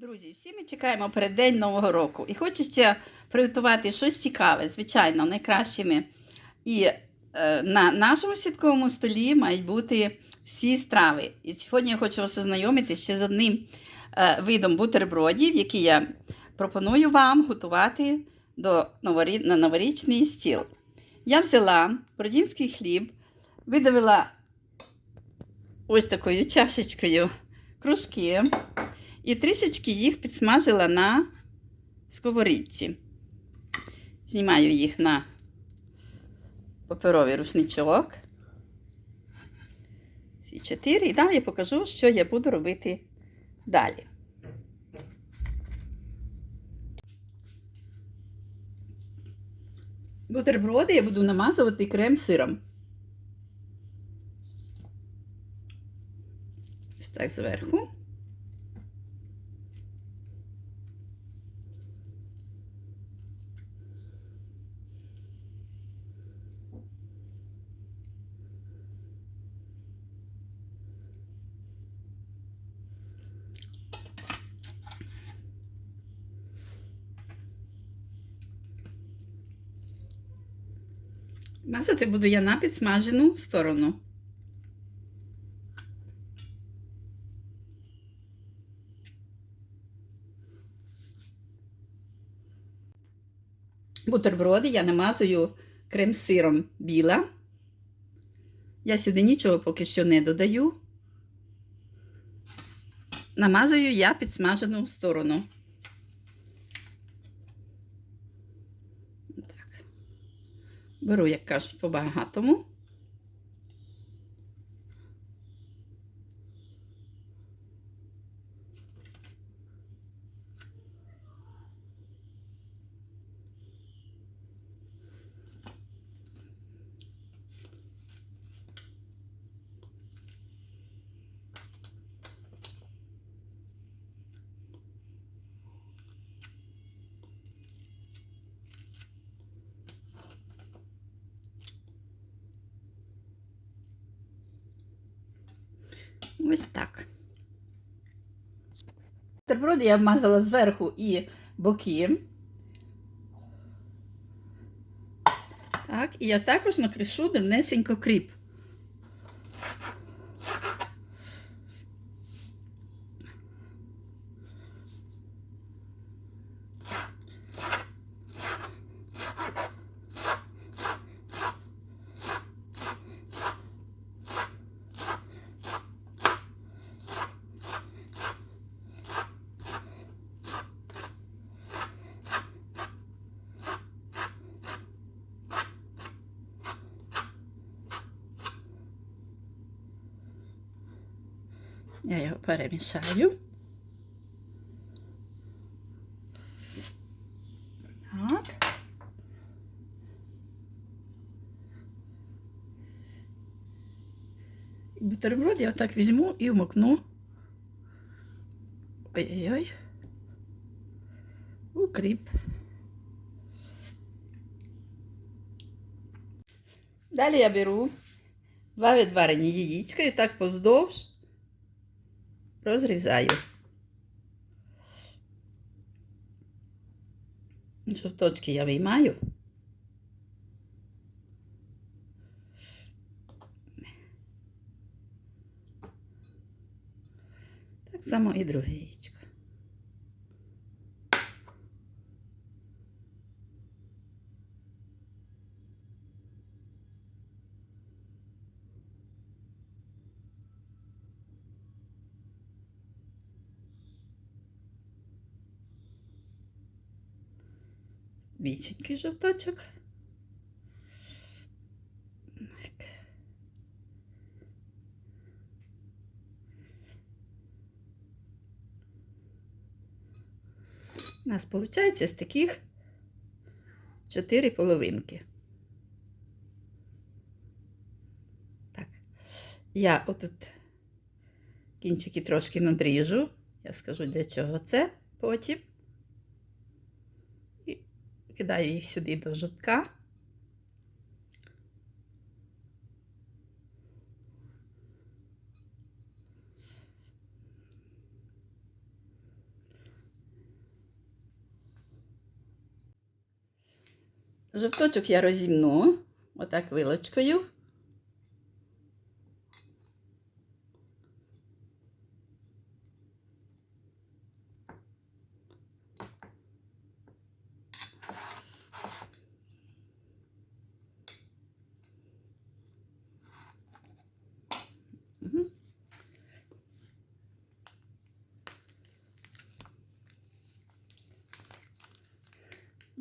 Друзі, всі ми чекаємо переддень Нового року і хочеться приготувати щось цікаве, звичайно, найкращими. І е, на нашому святковому столі мають бути всі страви. І сьогодні я хочу вас ознайомити ще з одним е, видом бутербродів, який я пропоную вам готувати до новорі... на новорічний стіл. Я взяла бородінський хліб, видавила ось такою чашечкою кружки. І трішечки їх підсмажила на сковорідці. Знімаю їх на паперовий рушничок. Ці чотири. І далі покажу, що я буду робити далі. Бутерброди я буду намазувати крем-сиром. Ось так зверху. Мазати буду я на підсмажену сторону. Бутерброди я намазую крем-сиром біла. Я сюди нічого поки що не додаю. Намазую я підсмажену сторону. Так. Беру, як кажуть, по багатому. Ось так. Бутерброди я вмазала зверху і боки. Так, і я також накришу дрібнесенько кріп. Я його перемішаю. Так. Бутерброд я так візьму і вмокну. Ой-ой-ой. Укріп. Далі я беру два відварені яєчка і так поздовж розрізаю. Жовточки я виймаю. Так само і друге яєчко. Віченький жовточок. У нас виходить з таких чотири половинки. Так. Я отут кінчики трошки надріжу. Я скажу, для чого це потім кидаю їх сюди до жутка, Жовточок я розімну отак вилочкою.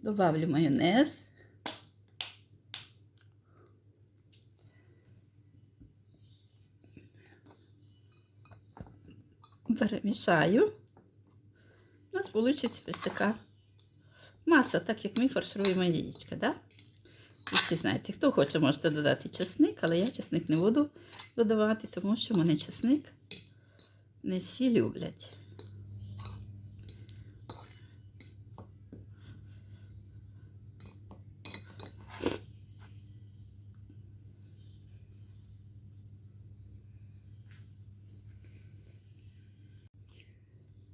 Добавлю майонез. Перемішаю. У нас вийде ось така маса, так як ми фаршируємо яєчка, да? Ви всі знаєте, хто хоче, можете додати чесник, але я чесник не буду додавати, тому що мене чесник не всі люблять.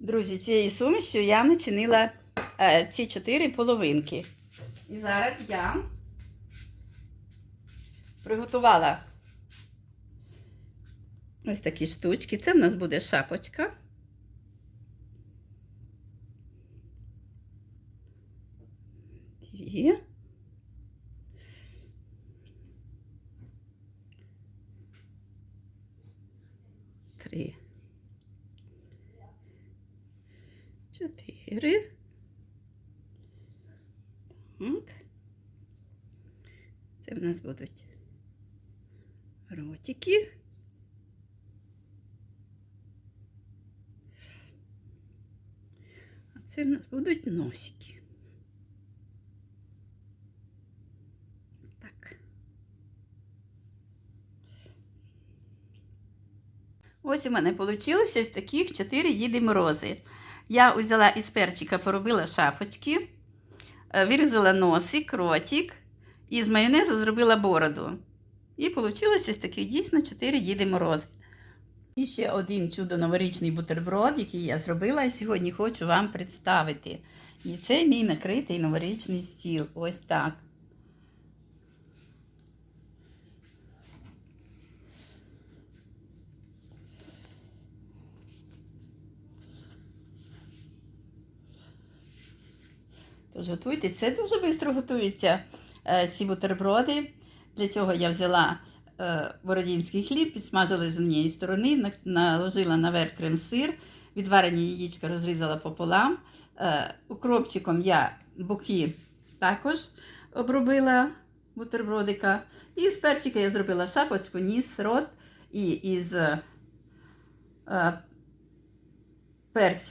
Друзі, цією сумішю я начинила е, ці чотири половинки. І зараз я приготувала ось такі штучки. Це в нас буде шапочка. Чотири. Так. Це в нас будуть ротики. А це в нас будуть носики. Так. Ось у мене вийшло ось таких 4 діди морози. Я взяла із перчика, поробила шапочки, е, вирізала носик, ротик і з майонезу зробила бороду. І вийшло ось таких дійсно 4 діди морози. І ще один чудо новорічний бутерброд, який я зробила, і сьогодні хочу вам представити. І це мій накритий новорічний стіл. Ось так. Тож готуйте. Це дуже швидко готується, е, ці бутерброди. Для цього я взяла е, бородінський хліб, підсмажила з однієї сторони, наложила наверх крем-сир, відварені яєчка розрізала пополам. Е, Укропчиком я боки також обробила бутербродика. І з перчика я зробила шапочку, ніс, рот і із перцю.